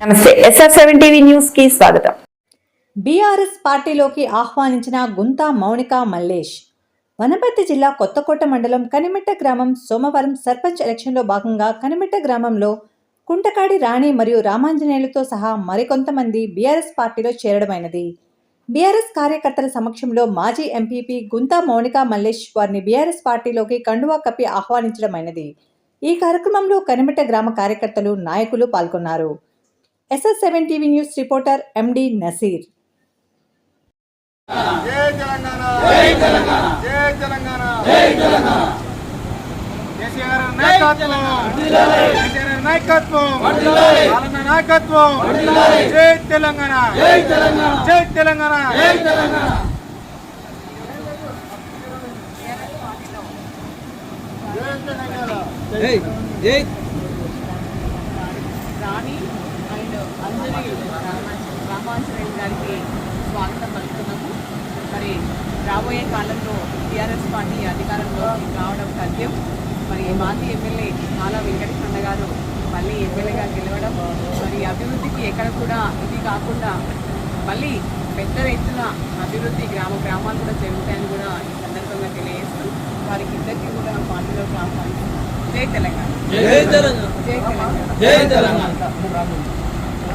నమస్తే. SR seven TV న్యూస్కి స్వాగతం. బీఆర్ఎస్ పార్టీలోకి ఆహ్వానించిన గుంతా మౌనిక మల్లేష్. వనపర్తి జిల్లా కొత్తకోట మండలం కనిమిట్ట గ్రామం సోమవారం సర్పంచ్ ఎలక్షన్లో భాగంగా కనిమిట్ట గ్రామంలో కుంటకాడి రాణి మరియు రామాంజనేయులతో సహా మరికొంతమంది బీఆర్ఎస్ పార్టీలో చేరడమైనది. బీఆర్ఎస్ కార్యకర్తల సమక్షంలో మాజీ ఎంపీపీ గుంతా మౌనిక మల్లేష్ వారిని బీఆర్ఎస్ పార్టీలోకి కండువా కప్పి ఆహ్వానించడమైనది. ఈ కార్యక్రమంలో కనిమిట్ట గ్రామ కార్యకర్తలు నాయకులు పాల్గొన్నారు. SS seven TV news reporter MD Naseer జై తెలంగాణ జై తెలంగాణ జై తెలంగాణ జై తెలంగాణ కేసీఆర్ నాయకత్వం నాయకత్వం జై తెలంగాణ జై తెలంగాణ జై తెలంగాణ జై తెలంగాణ జై తెలంగాణ రాణి రామాంజనేయులు గారికి స్వాగతం పలుకుతున్నాము. మరి రాబోయే కాలంలో టీఆర్ఎస్ పార్టీ అధికారంలో రావడం తథ్యం మరి మాజీ ఎమ్మెల్యే మాలా వెంకటకృష్ణ గారు మళ్ళీ ఎమ్మెల్యేగా గెలవడం మరి అభివృద్ధికి ఎక్కడ కూడా ఇది కాకుండా మళ్ళీ పెద్ద ఎత్తున అభివృద్ధి గ్రామ గ్రామాలు కూడా జరుగుతాయని కూడా ఈ సందర్భంగా తెలియజేస్తూ వారికి ఇద్దరికి కూడా ఆహ్వానిస్తున్నాం జై తెలంగాణ. జై తెలంగాణ. జై తెలంగాణ. జై తెలంగాణ.